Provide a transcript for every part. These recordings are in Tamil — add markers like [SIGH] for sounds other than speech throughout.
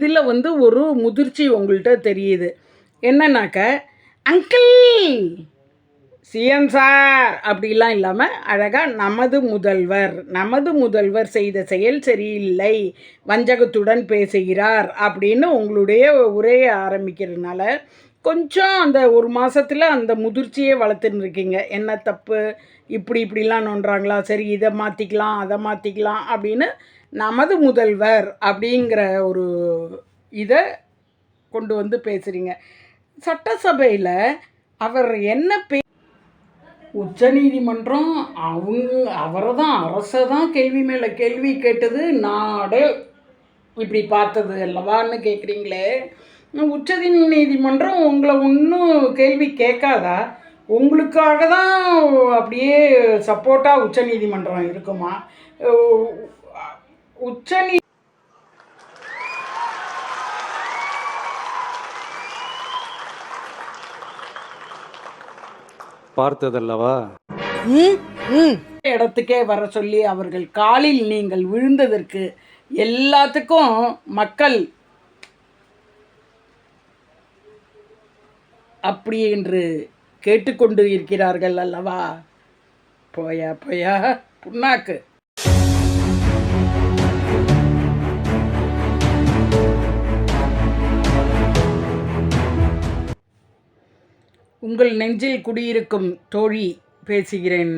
இதில் வந்து ஒரு முதிர்ச்சி உங்கள்கிட்ட தெரியுது. என்னன்னாக்க அங்கிள் சிஎம் சார் அப்படிலாம் இல்லாமல் அழகாக நமது முதல்வர் நமது முதல்வர் செய்த செயல் சரியில்லை வஞ்சகத்துடன் பேசுகிறார் அப்படின்னு உங்களுடைய உரையை ஆரம்பிக்கிறதுனால கொஞ்சம் அந்த ஒரு மாதத்தில் அந்த முதிர்ச்சியை வளர்த்துன்னு இருக்கீங்க. என்ன தப்பு? இப்படி இப்படிலாம் நோண்டுறாங்களா? சரி இதை மாற்றிக்கலாம் அதை மாற்றிக்கலாம் அப்படின்னு நமது முதல்வர் அப்படிங்கிற ஒரு இதை கொண்டு வந்து பேசுகிறீங்க சட்டசபையில் அவர் என்ன பே உச்சநீதிமன்றம் அவங்க அவரை தான் அரசை தான் கேள்வி மேலே கேள்வி கேட்டது நாடே இப்படி பார்த்தது அல்லவான்னு கேட்குறீங்களே உச்ச நீதிமன்றம் உங்களை ஒன்றும் கேள்வி கேட்காதா? உங்களுக்காக தான் அப்படியே சப்போர்ட்டாக உச்சநீதிமன்றம் இருக்குமா? உச்சநீ பார்த்ததல்லவா? இடத்துக்கே வர சொல்லி அவர்கள் காலில் நீங்கள் விழுந்ததற்கு எல்லாத்துக்கும் மக்கள் அப்படி என்று கேட்டுக்கொண்டு இருக்கிறார்கள் அல்லவா? போயா போயா புண்ணாக்கு. உங்கள் நெஞ்சில் குடியிருக்கும் தோழி பேசுகிறேன்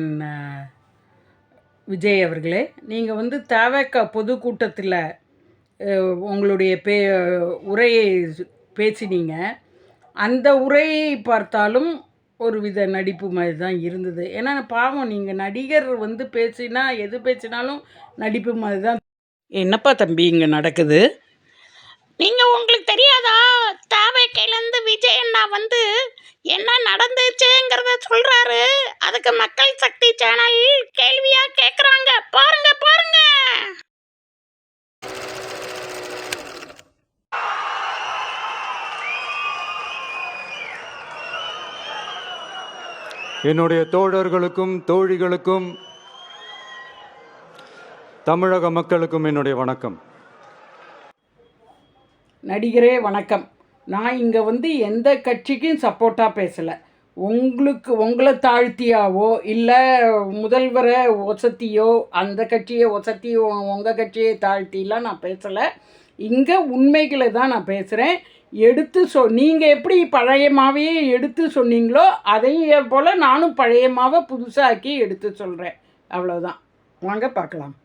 விஜய் அவர்களே. நீங்கள் வந்து தவக்க பொதுக்கூட்டத்தில் உங்களுடைய பே உரையை பேசினீங்க. அந்த உரையை பார்த்தாலும் ஒரு வித நடிப்பு மாதிரி தான் இருந்தது. ஏன்னா பாவம் நீங்கள் நடிகர் வந்து பேசினா எது பேசினாலும் நடிப்பு மாதிரி தான். என்னப்பா தம்பி இங்கே நடக்குது? நீங்க உங்களுக்கு தெரியாதா? தாவேக்கையிலேருந்து விஜய் அண்ணா வந்து என்ன நடந்துச்சுங்கிறத சொல்றாரு. அதுக்கு மக்கள் சக்தி சேனல் கேள்வியா கேக்குறாங்க. பாருங்க பாருங்க. என்னுடைய தோழர்களுக்கும் தோழிகளுக்கும் தமிழக மக்களுக்கும் என்னுடைய வணக்கம். நடிகரே வணக்கம். நான் இங்கே வந்து எந்த கட்சிக்கும் சப்போர்ட்டாக பேசலை. உங்களுக்கு உங்களை தாழ்த்தியாவோ இல்லை முதல்வரை ஒசத்தியோ அந்த கட்சியை ஒசத்தி உங்கள் கட்சியை தாழ்த்திலாம் நான் பேசலை. இங்கே உண்மைகளை தான் நான் பேசுகிறேன் எடுத்து சொ நீங்கள் எப்படி பழைய மாவையே எடுத்து சொன்னீங்களோ அதே போல் நானும் பழைய மாவை புதுசாக்கி எடுத்து சொல்கிறேன் அவ்வளோதான் வாங்க பார்க்கலாம்.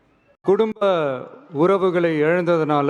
குடும்ப உறவுகளை இழந்ததுனால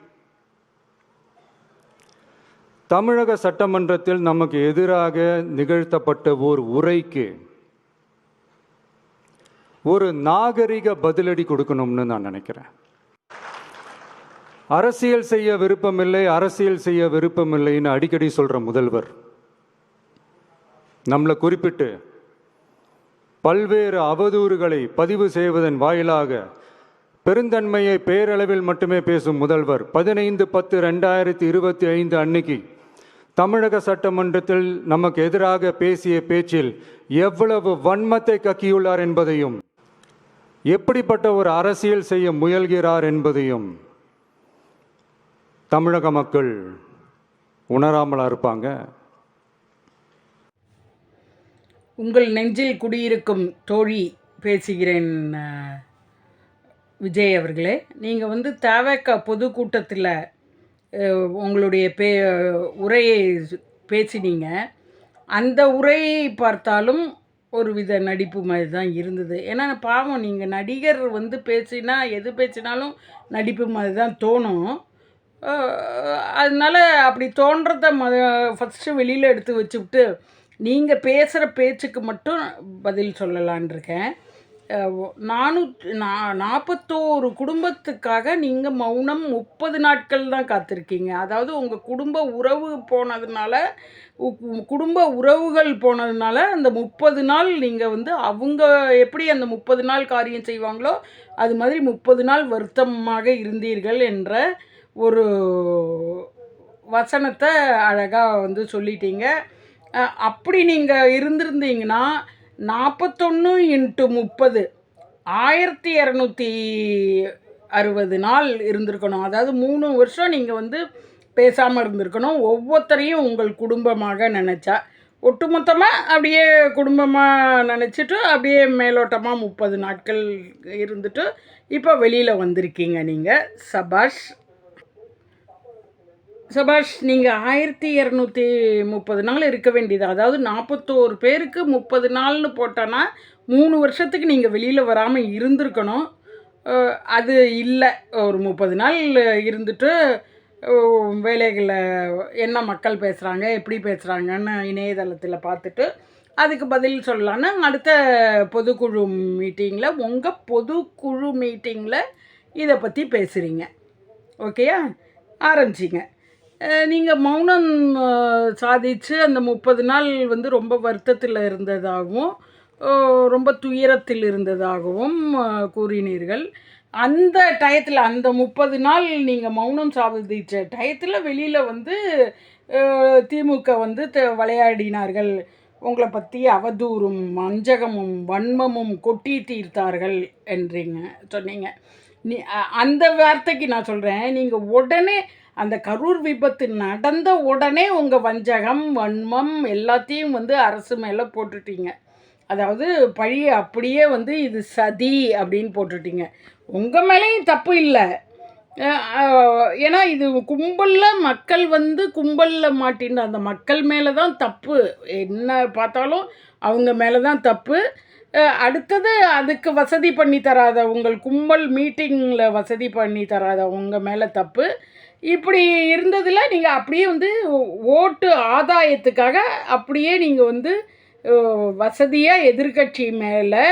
தமிழக சட்டமன்றத்தில் நமக்கு எதிராக நிகழ்த்தப்பட்ட ஓர் உரைக்கு ஒரு நாகரிக பதிலடி கொடுக்கணும்னு நான் நினைக்கிறேன். அரசியல் செய்ய விருப்பமில்லை அரசியல் செய்ய விருப்பமில்லைன்னு அடிக்கடி சொல்கிற முதல்வர். நம்மளை குறிப்பிட்டு பல்வேறு அவதூறுகளை பதிவு செய்வதன் வாயிலாக பெருந்தன்மையை பேரளவில் மட்டுமே பேசும் முதல்வர். பதினைந்து பத்து ரெண்டாயிரத்தி இருபத்தி ஐந்து அன்னைக்கு தமிழக சட்டமன்றத்தில் நமக்கு எதிராக பேசிய பேச்சில் எவ்வளவு வன்மத்தை கக்கியுள்ளார் என்பதையும் எப்படிப்பட்ட ஒரு அரசியல் செய்ய முயல்கிறார் என்பதையும் தமிழக மக்கள் உணராமலா இருப்பாங்க. உங்கள் நெஞ்சில் குடியிருக்கும் தோழி பேசுகிறேன் விஜய் அவர்களே. நீங்கள் வந்து தேவைக்க பொதுக்கூட்டத்தில் உங்களுடைய பே உரையை பேசினீங்க. அந்த உரையை பார்த்தாலும் ஒரு வித நடிப்பு மாதிரி தான் இருந்தது. ஏன்னா பாவம் நீங்கள் நடிகர் வந்து பேசினா எது பேசினாலும் நடிப்பு மாதிரி தான் தோணும். அதனால் அதனால அப்படி தோன்றத ம ஃபஸ்ட்டு வெளியில் எடுத்து வச்சுக்கிட்டு நீங்கள் பேசுகிற பேச்சுக்கு மட்டும் பதில் சொல்லலான் இருக்கேன். நானூற்று நா நாற்பத்தோரு குடும்பத்துக்காக நீங்கள் மௌனம் முப்பது நாட்கள் தான் காத்திருக்கீங்க. அதாவது உங்கள் குடும்ப உறவு போனதுனால குடும்ப உறவுகள் போனதுனால அந்த முப்பது நாள் நீங்கள் வந்து அவங்க எப்படி அந்த முப்பது நாள் காரியம் செய்வாங்களோ அது மாதிரி முப்பது நாள் வருத்தமாக இருந்தீர்கள் என்ற ஒரு வசனத்தை அழகாக வந்து சொல்லிட்டீங்க. அப்படி நீங்கள் இருந்திருந்தீங்கன்னா நாற்பத்தொன்று இன்ட்டு முப்பது. ஆயிரத்தி இரநூத்தி அறுபது நாள் இருந்திருக்கணும். அதாவது மூணு வருஷம் நீங்கள் வந்து பேசாமல் இருந்திருக்கணும். ஒவ்வொருத்தரையும் உங்கள் குடும்பமாக நினச்சா. ஒட்டுமொத்தமாக அப்படியே குடும்பமாக நினச்சிட்டு அப்படியே மேலோட்டமாக முப்பது நாட்கள் இருந்துட்டு இப்போ வெளியில் வந்திருக்கீங்க நீங்கள் சபாஷ் சபாஷ் நீங்கள் ஆயிரத்தி இரநூத்தி முப்பது நாள் இருக்க வேண்டியது. அதாவது நாற்பத்தோரு பேருக்கு முப்பது நாள்னு போட்டோன்னா மூணு வருஷத்துக்கு நீங்கள் வெளியில் வராமல் இருந்திருக்கணும். அது இல்லை. ஒரு முப்பது நாள் இருந்துட்டு வேலைகளை என்ன மக்கள் பேசுகிறாங்க எப்படி பேசுகிறாங்கன்னு இணையதளத்தில் பார்த்துட்டு அதுக்கு பதில் சொல்லலான்னு அடுத்த பொதுக்குழு மீட்டிங்கில் உங்கள் பொதுக்குழு மீட்டிங்கில் இதை பற்றி பேசுகிறீங்க ஓகேயா? ஆரம்பிச்சிங்க. நீங்கள் மௌனம் சாதித்து அந்த முப்பது நாள் வந்து ரொம்ப வருத்தத்தில் இருந்ததாகவும் ரொம்ப துயரத்தில் இருந்ததாகவும் கூறினீர்கள். அந்த டயத்தில் அந்த முப்பது நாள் நீங்கள் மௌனம் சாதித்த டயத்தில் வெளியில் வந்து திமுக வந்து த- விளையாடினார்கள். உங்களை பற்றி அவதூறும் வஞ்சகமும் வன்மமும் கொட்டி தீர்த்தார்கள் என்றீங்க சொன்னீங்க. நீ அந்த வார்த்தைக்கு நான் சொல்கிறேன் நீங்கள் உடனே அந்த கரூர் விபத்து நடந்த உடனே உங்கள் வஞ்சகம் வன்மம் எல்லாத்தையும் வந்து அரசு மேலே போட்டுட்டீங்க. அதாவது பழியை அப்படியே வந்து இது சதி அப்படின்னு போட்டுட்டீங்க. உங்கள் மேலேயும் தப்பு இல்லை. ஏன்னா இது கும்பலில் மக்கள் வந்து கும்பலில் மாட்டின்னு அந்த மக்கள் மேலே தான் தப்பு. என்ன பார்த்தாலும் அவங்க மேலே தான் தப்பு அடுத்தது அதுக்கு வசதி பண்ணி தராத உங்கள் கும்பல் மீட்டிங்கில் வசதி பண்ணி தராத உங்கள் மேலே தப்பு. இப்படி இருந்ததில் நீங்கள் அப்படியே வந்து ஓட்டு ஆதாயத்துக்காக அப்படியே நீங்கள் வந்து வசதியாக எதிர்க்கட்சி மேலே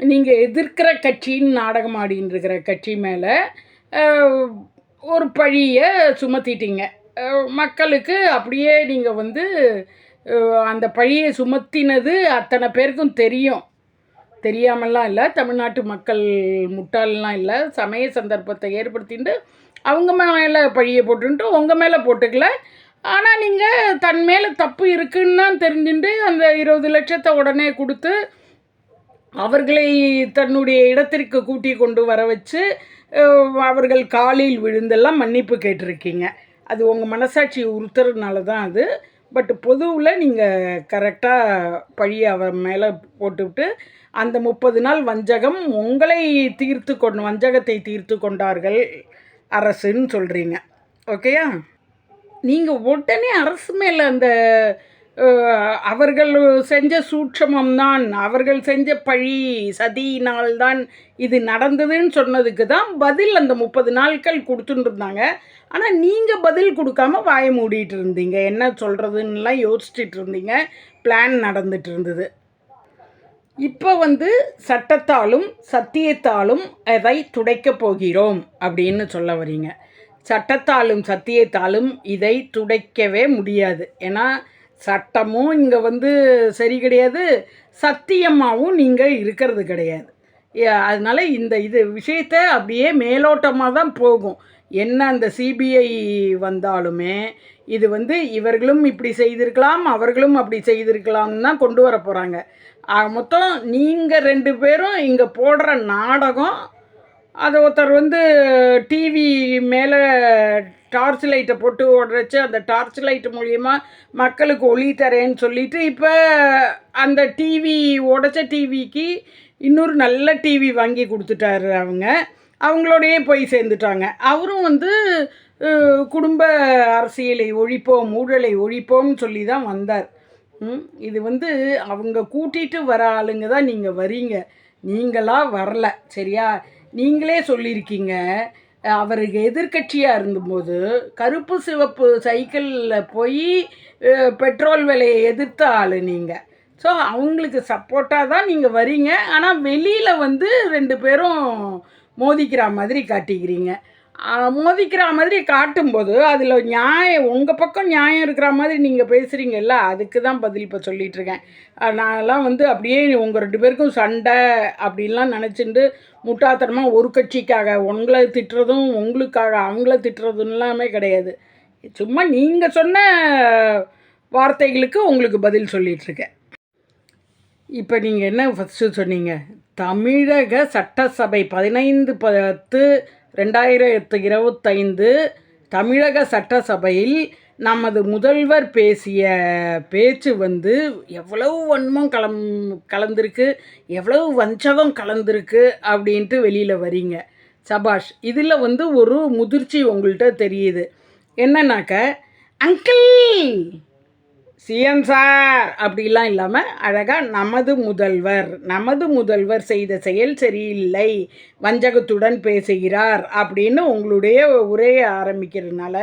நீங்கள் எதிர்க்கிற கட்சின்னு நாடகம் ஆடின்னு இருக்கிற கட்சி மேலே ஒரு பழியை சுமத்திட்டீங்க. மக்களுக்கு அப்படியே நீங்கள் வந்து அந்த பழியை சுமத்தினது அத்தனை பேருக்கும் தெரியும். தெரியாமலாம் இல்லை தமிழ்நாட்டு மக்கள் முட்டாளெலாம் இல்லை. சமய சந்தர்ப்பத்தை ஏற்படுத்திட்டு அவங்க மேலே பழியை போட்டுன்ட்டு உங்கள் மேலே போட்டுக்கல. ஆனால் நீங்கள் தன் மேலே தப்பு இருக்குன்னு தான் தெரிஞ்சுட்டு அந்த இருபது லட்சத்தை உடனே கொடுத்து அவர்களை தன்னுடைய இடத்திற்கு கூட்டி கொண்டு வர வச்சு அவர்கள் காலில் விழுந்தெல்லாம் மன்னிப்பு கேட்டிருக்கீங்க. அது உங்கள் மனசாட்சி உறுத்துறதுனால தான் அது. பட் பொதுவில் நீங்கள் கரெக்டாக பழியை அவர் மேலே போட்டுவிட்டு அந்த முப்பது நாள் வஞ்சகம் உங்களை தீர்த்து கொண்டு வஞ்சகத்தை தீர்த்து கொண்டார்கள் அரசுன்னு சொல்கிறீங்க ஓகேயா நீங்கள் உடனே அரசு மேலே அந்த அவர்கள் செஞ்ச சூட்சமம் தான் அவர்கள் செஞ்ச பழி சதியினால்தான் இது நடந்ததுன்னு சொன்னதுக்கு தான் பதில் அந்த முப்பது நாட்கள் கொடுத்துட்டுருந்தாங்க. ஆனால் நீங்கள் பதில் கொடுக்காம வாய மூடிட்டு இருந்தீங்க என்ன சொல்கிறதுன்னெலாம் யோசிச்சுட்டு இருந்தீங்க பிளான் நடந்துட்டு இருந்தது இப்போ வந்து சட்டத்தாலும் சத்தியத்தாலும் அதை துடைக்கப் போகிறோம் அப்படின்னு சொல்ல வரீங்க. சட்டத்தாலும் சத்தியத்தாலும் இதை துடைக்கவே முடியாது. ஏன்னா சட்டமும் இங்கே வந்து சரி கிடையாது சத்தியமாகவும் நீங்கள் இருக்கிறது கிடையாது. அதனால் இந்த இது விஷயத்தை அப்படியே மேலோட்டமாக தான் போகும். என்ன அந்த சிபிஐ வந்தாலுமே இது வந்து இவர்களும் இப்படி செய்திருக்கலாம் அவர்களும் அப்படி செய்திருக்கலாம்னு தான் கொண்டு வர போகிறாங்க மொத்தம் நீங்கள் ரெண்டு பேரும் இங்கே போடுற நாடகம் அது ஒருத்தர் வந்து டிவி மேலே டார்ச் லைட்டை போட்டு உடச்சி அந்த டார்ச் லைட் மூலிமா மக்களுக்கு ஒளி தரேன்னு சொல்லிட்டு இப்போ அந்த டிவி உடச்ச டிவிக்கு இன்னொரு நல்ல டிவி வாங்கி கொடுத்துட்டாரு அவங்க. அவங்களோடையே போய் சேர்ந்துட்டாங்க. அவரும் வந்து குடும்ப அரசியலை ஒழிப்போம் ஊழலை ஒழிப்போம்னு சொல்லி தான் வந்தார் இது வந்து அவங்க கூட்டிகிட்டு வர ஆளுங்க தான் நீங்கள் வரீங்க. நீங்களாக வரல சரியா? நீங்களே சொல்லியிருக்கீங்க. அவருக்கு எதிர்க்கட்சியாக இருந்தபோது கருப்பு சிவப்பு சைக்கிளில் போய் பெட்ரோல் விலையை எதிர்த்த ஆள் நீங்கள் ஸோ அவங்களுக்கு சப்போர்ட்டாக தான் நீங்கள் வரீங்க. ஆனால் வெளியில் வந்து ரெண்டு பேரும் மோதிக்கிற மாதிரி காட்டிக்கிறீங்க. மோதிக்கிற மாதிரி காட்டும்போது அதில் நியாயம் உங்கள் பக்கம் நியாயம் இருக்கிற மாதிரி நீங்கள் பேசுகிறீங்கல்ல அதுக்கு தான் பதில் இப்போ சொல்லிகிட்ருக்கேன் நான்லாம் வந்து அப்படியே உங்கள் ரெண்டு பேருக்கும் சண்டை அப்படின்லாம் நினச்சிட்டு முட்டாத்தனமாக ஒரு கட்சிக்காக உங்களை திட்டுறதும் உங்களுக்காக அவங்கள திட்டுறதும் எல்லாமே கிடையாது. சும்மா நீங்கள் சொன்ன வார்த்தைகளுக்கு உங்களுக்கு பதில் சொல்லிகிட்ருக்கேன் இப்போ நீங்கள் என்ன ஃபஸ்ட்டு சொன்னீங்க? தமிழக சட்டசபை பதினைந்து பத்து ரெண்டாயிரத்து இருபத்தைந்து தமிழக சட்டசபையில் நமது முதல்வர் பேசிய பேச்சு வந்து எவ்வளவு வன்மம் கலம் கலந்திருக்கு எவ்வளவு வஞ்சகம் கலந்திருக்கு அப்படின்ட்டு வெளியில் வரீங்க. சபாஷ் இதில் வந்து ஒரு முதிர்ச்சி உங்கள்கிட்ட தெரியுது. என்னன்னாக்க அங்கிள்! சிஎம் சார் அப்படிலாம் இல்லாமல் அழகாக நமது முதல்வர் நமது முதல்வர் செய்த செயல் சரியில்லை வஞ்சகத்துடன் பேசுகிறார் அப்படின்னு உங்களுடைய உரையை ஆரம்பிக்கிறதுனால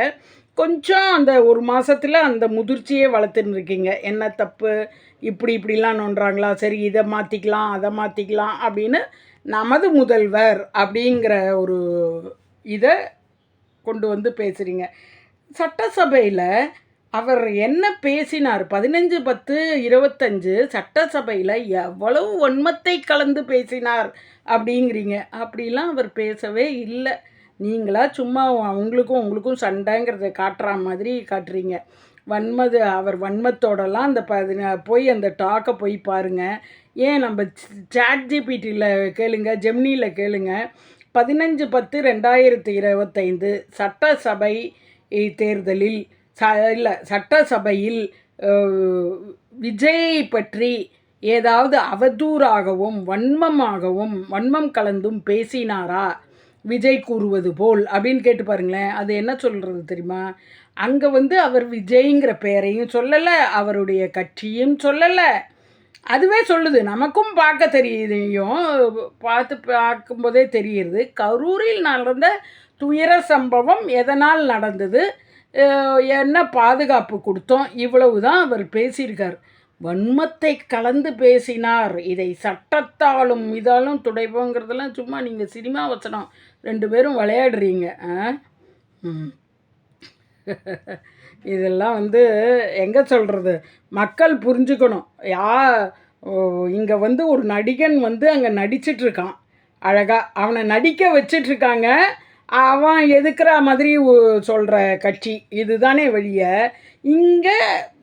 கொஞ்சம் அந்த ஒரு மாதத்தில் அந்த முதிர்ச்சியை வளர்த்துன்னு இருக்கீங்க. என்ன தப்பு? இப்படி இப்படிலாம் நோண்டுறாங்களா? சரி இதை மாற்றிக்கலாம் அதை மாற்றிக்கலாம் அப்படின்னு நமது முதல்வர் அப்படிங்கிற ஒரு இதை கொண்டு வந்து பேசுகிறீங்க சட்டசபையில் அவர் என்ன பேசினார்? பதினஞ்சு பத்து இருபத்தஞ்சு சட்டசபையில் எவ்வளவு வன்மத்தை கலந்து பேசினார் அப்படிங்கிறீங்க. அப்படிலாம் அவர் பேசவே இல்லை. நீங்களா சும்மா அவங்களுக்கும் உங்களுக்கும் சண்டைங்கிறத காட்டுற மாதிரி காட்டுறீங்க. வன்மது அவர் வன்மத்தோடலாம் அந்த பதின போய் அந்த டாக்கை போய் பாருங்கள் ஏன் நம்ம சாட் ஜிபிடியில் கேளுங்க ஜெம்னியில் கேளுங்க. பதினஞ்சு பத்து ரெண்டாயிரத்தி இருபத்தைந்து சட்டசபை தேர்தலில் ச இல்லை சட்டசபையில் விஜயை பற்றி ஏதாவது அவதூறாகவும் வன்மமாகவும் வன்மம் கலந்தும் பேசினாரா? விஜய் கூறுவது போல் அப்படின்னு கேட்டு பாருங்களேன். அது என்ன சொல்கிறது தெரியுமா? அங்கே வந்து அவர் விஜய்ங்கிற பெயரையும் சொல்லலை அவருடைய கட்சியும் சொல்லலை. அதுவே சொல்லுது. நமக்கும் பார்க்க தெரியுதையும் பார்த்து பார்க்கும்போதே தெரியுது. கரூரில் நடந்த துயர சம்பவம் எதனால் நடந்தது? என்ன பாதுகாப்பு கொடுத்தோம்? இவ்வளவு தான் அவர் பேசியிருக்கார். வன்மத்தை கலந்து பேசினார். இதை சட்டத்தாலும் இதாலும் துடைப்போங்கிறதெல்லாம் சும்மா நீங்கள் சினிமா வச்சனம் ரெண்டு பேரும் விளையாடுறீங்க ஆ? [LAUGHS] இதெல்லாம் வந்து எங்கே சொல்கிறது மக்கள் புரிஞ்சுக்கணும். யா இங்கே வந்து ஒரு நடிகன் வந்து அங்கே நடிச்சிட்ருக்கான் அழகாக அவனை நடிக்க வச்சிட்ருக்காங்க. அவன் எதுக்குற மாதிரி சொல்கிற கட்சி. இதுதானே வழிய. இங்கே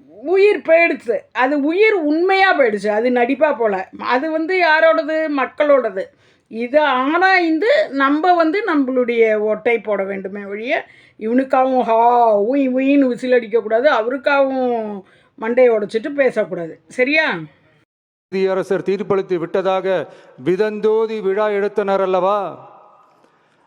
உயிர் போயிடுச்சு. அது உயிர் உண்மையாக போயிடுச்சு. அது நடிப்பாக போல். அது வந்து யாரோடது? மக்களோடது. இது ஆராய்ந்து நம்ம வந்து நம்மளுடைய ஒட்டை போட வேண்டுமே ஒழிய இவனுக்காகவும் ஹா உய் உயின்னு விசில் அடிக்கக்கூடாது அவருக்காகவும் மண்டையை உடைச்சிட்டு பேசக்கூடாது. சரியா? அரசர் தீர்ப்பளித்து விட்டதாக விதந்தோதி விழா எடுத்தனர் அல்லவா?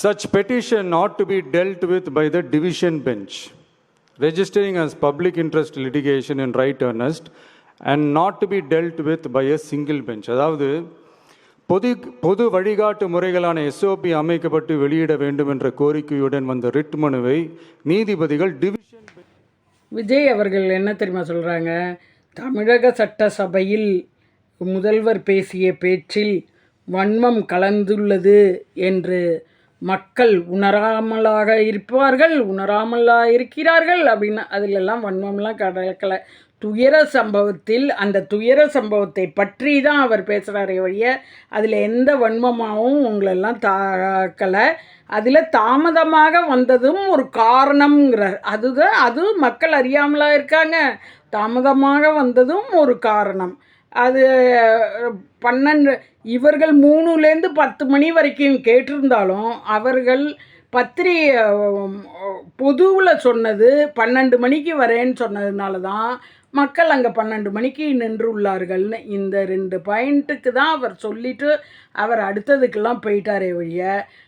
Such petition ought to be dealt with by the division bench, registering as public interest litigation in right earnest and not to be dealt with by a single bench. அதாவது பொது பொது வழிகாட்டு முறைகளான எஸ்ஓபி அமைக்கப்பட்டு வெளியிட வேண்டும் என்ற கோரிக்கையுடன் வந்த ரிட் மனுவை நீதிபதிகள் டிவிஷன் விஜய் அவர்கள் என்ன தெரியுமா சொல்கிறாங்க தமிழக சட்டசபையில் முதல்வர் பேசிய பேச்சில் வன்மம் கலந்துள்ளது என்று மக்கள் உணராமலாக இருப்பார்கள் உணராமலாக இருக்கிறார்கள் அப்படின்னு அதிலெல்லாம் வன்மம்லாம் கடக்கலை. துயர சம்பவத்தில் அந்த துயர சம்பவத்தை பற்றி தான் அவர் பேசுகிறாரே வழிய அதில் எந்த வன்மமாகவும் உங்களெல்லாம் தாக்கலை. அதில் தாமதமாக வந்ததும் ஒரு காரணம்ங்கிறார். அதுதான் அது மக்கள் அறியாமலாக இருக்காங்க. தாமதமாக வந்ததும் ஒரு காரணம். அது பன்னெண்டு இவர்கள் மூணுலேருந்து பத்து மணி வரைக்கும் கேட்டிருந்தாலும் அவர்கள் பத்திரிகை பொதுவில் சொன்னது பன்னெண்டு மணிக்கு வரேன்னு சொன்னதுனால தான் மக்கள் அங்கே பன்னெண்டு மணிக்கு நின்றுள்ளார்கள்னு இந்த ரெண்டு பாயிண்ட்டுக்கு தான் அவர் சொல்லிட்டு அவர் அடுத்ததுக்கெல்லாம் போயிட்டாரே ஒழிய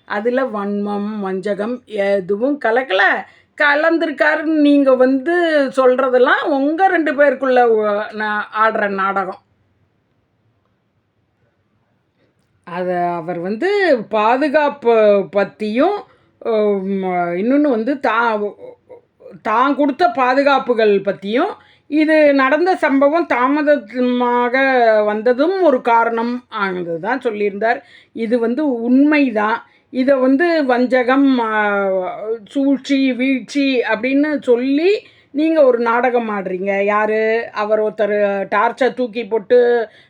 அதில் வன்மம் வஞ்சகம் எதுவும் கலக்கலை. கலந்துருக்காருன்னு நீங்கள் வந்து சொல்கிறதெல்லாம் உங்கள் ரெண்டு பேருக்குள்ள நான் ஆடுற நாடகம். அதை அவர் வந்து பாதுகாப்பு பற்றியும் இன்னொன்று வந்து தா தான் கொடுத்த பாதுகாப்புகள் பற்றியும் இது நடந்த சம்பவம் தாமதமாக வந்ததும் ஒரு காரணம் ஆனது தான் சொல்லியிருந்தார். இது வந்து உண்மைதான். இதை வந்து வஞ்சகம் சூழ்ச்சி வீழ்ச்சி அப்படின்னு சொல்லி நீங்கள் ஒரு நாடகம் ஆடுறீங்க. யார்? அவர் ஒருத்தர் டார்ச்சை தூக்கி போட்டு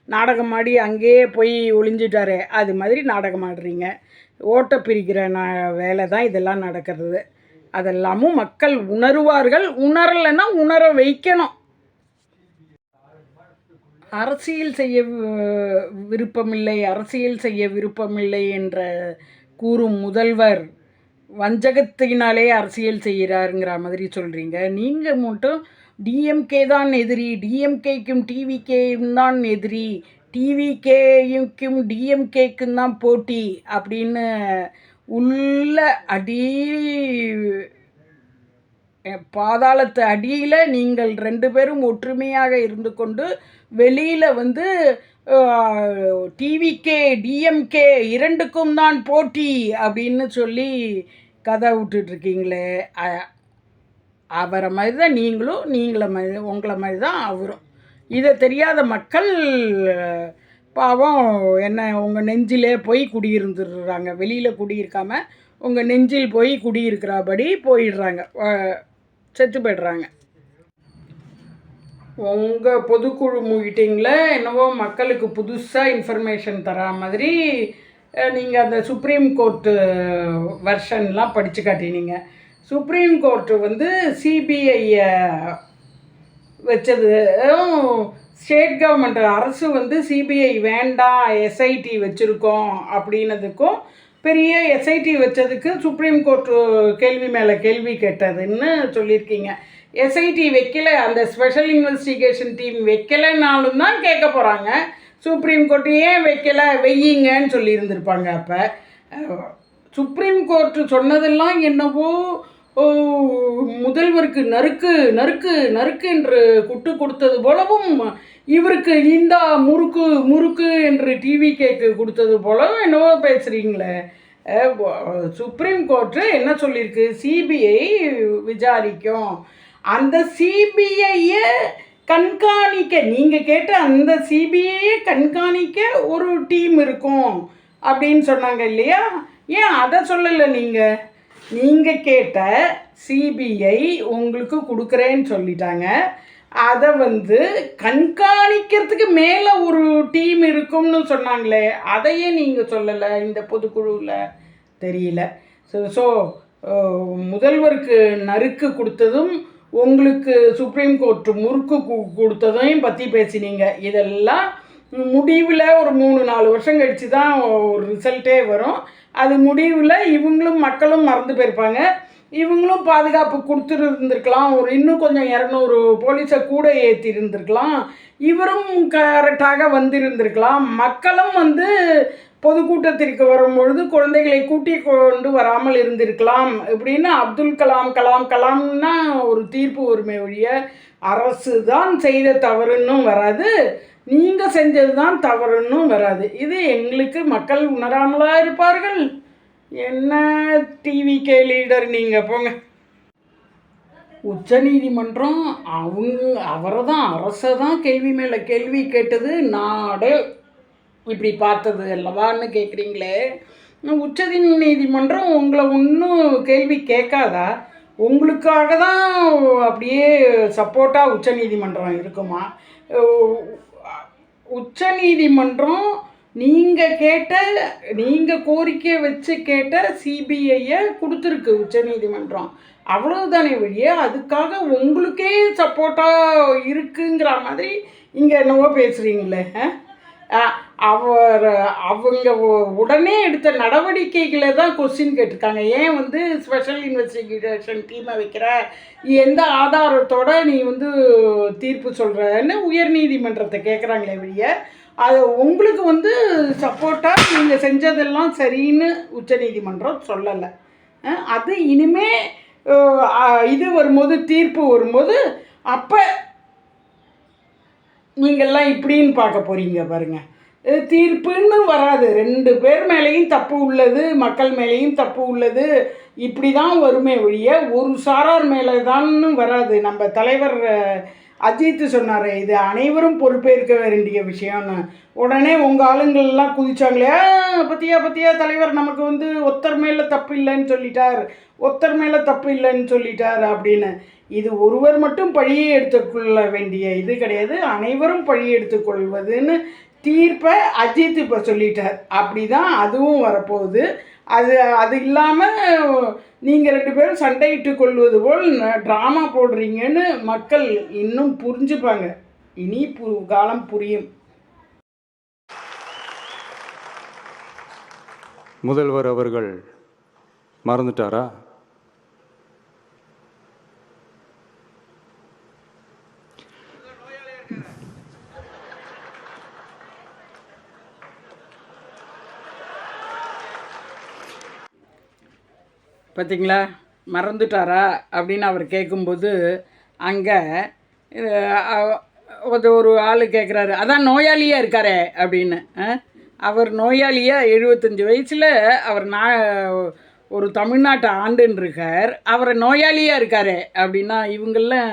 நாடகம் ஆடி அங்கேயே போய் ஒளிஞ்சிட்டாரு. அது மாதிரி நாடகம் ஆடுறீங்க. ஓட்டை பிரிக்கிற ந வேலை தான் இதெல்லாம் நடக்கிறது. அதெல்லாமும் மக்கள் உணருவார்கள். உணரலைன்னா உணர வைக்கணும். அரசியல் செய்ய விருப்பமில்லை. அரசியல் செய்ய விருப்பமில்லை என்ற கூறும் முதல்வர் வஞ்சகத்தினாலே அரசியல் செய்கிறாருங்கிற மாதிரி சொல்கிறீங்க நீங்கள் மட்டும் டிஎம்கே தான் எதிரி டிஎம்கேக்கும் டிவிகேயும் தான் எதிரி டிவிகேயுக்கும் டிஎம்கேக்கும் தான் போட்டி அப்படின்னு உள்ள அடி பாதாளத்து அடியில் நீங்கள் ரெண்டு பேரும் ஒற்றுமையாக இருந்து கொண்டு வெளியில் வந்து டிவிகே டிஎம்கே இரண்டுக்கும் தான் போட்டி அப்படின்னு சொல்லி கதை விட்டுட்ருக்கீங்களே அவரை மாதிரி தான் நீங்களும் நீங்கள மாதிரி உங்களை மாதிரி தான் அவரும். இதை தெரியாத மக்கள் பாவம் என்ன உங்கள் நெஞ்சிலே போய் குடியிருந்துடுறாங்க. வெளியில் குடியிருக்காம உங்கள் நெஞ்சில் போய் குடியிருக்கிறபடி போயிடுறாங்க. செத்து போயிடுறாங்க. உங்கள் பொதுக்குழு மீட்டிங்கில் என்னவோ மக்களுக்கு புதுசாக இன்ஃபர்மேஷன் தரா மாதிரி நீங்கள் அந்த சுப்ரீம் கோர்ட்டு வெர்ஷன்லாம் படித்து காட்டினீங்க. சுப்ரீம் கோர்ட்டு வந்து சிபிஐயை வச்சது ஸ்டேட் கவர்மெண்ட் அரசு வந்து சிபிஐ வேண்டாம் எஸ்ஐடி வச்சுருக்கோம் அப்படின்னதுக்கும் பெரிய எஸ்ஐடி வச்சதுக்கு சுப்ரீம் கோர்ட்டு கேள்வி மேலே கேள்வி கேட்டதுன்னு சொல்லியிருக்கீங்க. எஸ்ஐடி வைக்கல அந்த ஸ்பெஷல் இன்வெஸ்டிகேஷன் டீம் வைக்கலைனாலும் தான் கேட்க போகிறாங்க சுப்ரீம் கோர்ட்டு ஏன் வைக்கல? வெய்யுங்கன்னு சொல்லியிருந்திருப்பாங்க அப்போ. சுப்ரீம் கோர்ட்டு சொன்னதெல்லாம் என்னவோ முதல்வருக்கு நறுக்கு நறுக்கு நறுக்கு என்று குட்டு கொடுத்தது போலவும் இவருக்கு இந்தா முறுக்கு முறுக்கு என்று டிவி கேக்கு கொடுத்தது போலவும் என்னவோ பேசுகிறீங்களே சுப்ரீம் கோர்ட்டு என்ன சொல்லியிருக்கு? சிபிஐ விசாரிக்கும். அந்த சிபிஐயை கண்காணிக்க நீங்கள் கேட்ட அந்த சிபிஐயை கண்காணிக்க ஒரு டீம் இருக்கும் அப்படின்னு சொன்னாங்க இல்லையா? ஏன் அதை சொல்லலை நீங்கள் நீங்கள் கேட்ட சிபிஐ உங்களுக்கு கொடுக்குறேன்னு சொல்லிட்டாங்க. அதை வந்து கண்காணிக்கிறதுக்கு மேலே ஒரு டீம் இருக்கும்னு சொன்னாங்களே அதையே நீங்கள் சொல்லலை இந்த பொதுக்குழுவில் தெரியல. ஸோ ஸோ முதல்வருக்கு நறுக்கு கொடுத்ததும் உங்களுக்கு சுப்ரீம் கோர்ட் முறுக்கு கொடுத்ததையும் பற்றி பேசினீங்க. இதெல்லாம் முடிவில் ஒரு மூணு நாலு வருஷம் கழித்து தான் ஒரு ரிசல்ட்டே வரும். அது முடிவில் இவங்களும் மக்களும் மறந்து போயிருப்பாங்க. இவங்களும் பாதுகாப்பு கொடுத்துருந்துருக்கலாம். ஒரு இன்னும் கொஞ்சம் இரநூறு போலீஸை கூட ஏற்றி இருந்திருக்கலாம் இவரும் கரெக்டாக வந்திருந்திருக்கலாம். மக்களும் வந்து பொதுக்கூட்டத்திற்கு வரும்பொழுது குழந்தைகளை கூட்டி கொண்டு வராமல் இருந்திருக்கலாம். இப்படின்னு அப்துல் கலாம் கலாம் கலாம்னா ஒரு தீர்ப்பு உரிமை ஒழிய அரசு தான் செய்த தவறுன்னும் வராது. நீங்கள் செஞ்சது தான் தவறுன்னும் வராது. இது எங்களுக்கு மக்கள் உணராமலா இருப்பார்கள்? என்ன டிவிகே லீடர் நீங்கள் போங்க. உச்சநீதிமன்றம் அவங்க அவரை தான் அரசை தான் கேள்வி மேலே கேள்வி கேட்டது நாடே. இப்படி பார்த்தது அல்லவான்னு கேட்குறீங்களே உச்ச நீதிமன்றம் உங்களை ஒன்றும் கேள்வி கேட்காதா? உங்களுக்காக தான் அப்படியே சப்போர்ட்டாக உச்ச நீதிமன்றம் இருக்குமா? உச்ச நீதிமன்றம் நீங்கள் கேட்ட நீங்கள் கோரிக்கை வச்சு கேட்ட சிபிஐயை கொடுத்துருக்கு உச்ச நீதிமன்றம் அவ்வளவுதானே வழிய அதுக்காக உங்களுக்கே சப்போர்ட்டாக இருக்குங்கிற மாதிரி இங்கே என்னவோ பேசுகிறீங்களே அவர் அவங்க உடனே எடுத்த நடவடிக்கைகளை தான் கொஸ்டின் கேட்டிருக்காங்க. ஏன் வந்து ஸ்பெஷல் இன்வெஸ்டிகேஷன் டீமை வைக்கிற? எந்த ஆதாரத்தோட நீ வந்து தீர்ப்பு சொல்கிறன்னு உயர்நீதிமன்றத்தை கேட்குறாங்களே வெளிய. அது உங்களுக்கு வந்து சப்போர்ட்டாக நீங்கள் செஞ்சதெல்லாம் சரின்னு உச்சநீதிமன்றம் சொல்லலை. அது இனிமே இது வரும்போது தீர்ப்பு வரும்போது அப்போ நீங்கள்லாம் இப்படின்னு பார்க்க போகிறீங்க பாருங்கள் தீர்ப்புன்னு வராது. ரெண்டு பேர் மேலேயும் தப்பு உள்ளது மக்கள் மேலேயும் தப்பு உள்ளது. இப்படி தான் வருமே ஒழிய ஒரு சாரார் மேலே தான்னு வராது. நம்ம தலைவர் அஜித் சொன்னார் இது அனைவரும் பொறுப்பேற்க வேண்டிய விஷயம்னு. உடனே உங்கள் ஆளுங்கள்லாம் குதிச்சாங்களே பத்தியா பத்தியா தலைவர் நமக்கு வந்து ஒத்தர் மேலே தப்பு இல்லைன்னு சொல்லிட்டார். ஒத்தர் மேலே தப்பு இல்லைன்னு சொல்லிட்டார் அப்படின்னு. இது ஒருவர் மட்டும் பழியை எடுத்துக்கொள்ள வேண்டிய இது கிடையாது. அனைவரும் பழி எடுத்துக்கொள்வதுன்னு தீர்ப்பை அஜித் இப்போ சொல்லிட்டார். அப்படி தான் அதுவும் வரப்போகுது. அது அது இல்லாமல் நீங்கள் ரெண்டு பேரும் சண்டையிட்டு கொள்வது போல் ட்ராமா போடுறீங்கன்னு மக்கள் இன்னும் புரிஞ்சுப்பாங்க. இனி பு காலம் புரியும். முதல்வர் அவர்கள் மறந்துட்டாரா? பார்த்தீங்களா? மறந்துட்டாரா? அப்படின்னு அவர் கேட்கும்போது அங்கே அது ஒரு ஆள் கேட்குறாரு அதான் நோயாளியாக இருக்காரே அப்படின்னு. அவர் நோயாளியாக எழுபத்தஞ்சி வயசில் அவர் நான் ஒரு தமிழ்நாட்டை ஆண்டுன்னு இருக்கார் அவரை நோயாளியாக இருக்காரே அப்படின்னா இவங்கெல்லாம்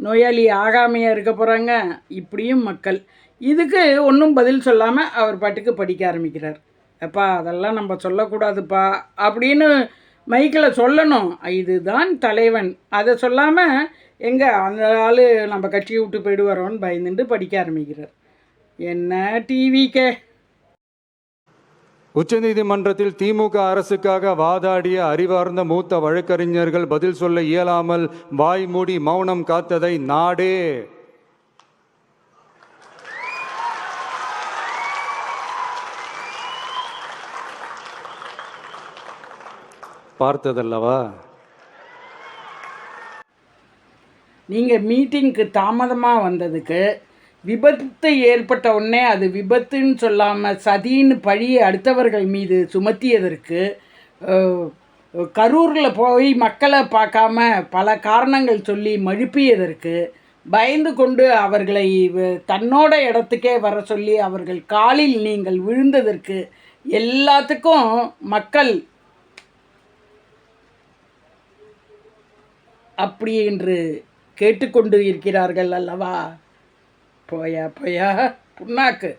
நோயாளி ஆகாமையாக இருக்க போகிறாங்க இப்படியும் மக்கள். இதுக்கு ஒன்றும் பதில் சொல்லாமல் அவர் பாட்டுக்கு படிக்க ஆரம்பிக்கிறார். அப்பா அதெல்லாம் நம்ம சொல்லக்கூடாதுப்பா அப்படின்னு மைக்கில் சொல்லணும். இதுதான் தலைவன். அதை சொல்லாமல் எங்கே அந்த ஆள் நம்ம கட்சியை விட்டு போயிடுவாரோன்னு பயந்துட்டு படிக்க ஆரம்பிக்கிறார். என்ன டிவிக்கே உச்சநீதிமன்றத்தில் திமுக அரசுக்காக வாதாடிய அறிவார்ந்த மூத்த வழக்கறிஞர்கள் பதில் சொல்ல இயலாமல் வாய்மூடி மௌனம் காத்ததை நாடே. பார்த்ததல்லவா? நீங்கள் மீட்டிங்க்கு தாமதமாக வந்ததுக்கு விபத்து ஏற்பட்ட உடனே அது விபத்துன்னு சொல்லாமல் சதின்னு பழியை அடுத்தவர்கள் மீது சுமத்தியதற்கு கரூரில் போய் மக்களை பார்க்காம பல காரணங்கள் சொல்லி மழுப்பியதற்கு பயந்து கொண்டு அவர்களை வ- தன்னோட இடத்துக்கே வர சொல்லி அவர்கள் காலில் நீங்கள் விழுந்ததற்கு எல்லாத்துக்கும் மக்கள் அப்படி என்று கேட்டுக்கொண்டு இருக்கிறார்கள் அல்லவா? போயா போயா புண்ணாக்கு.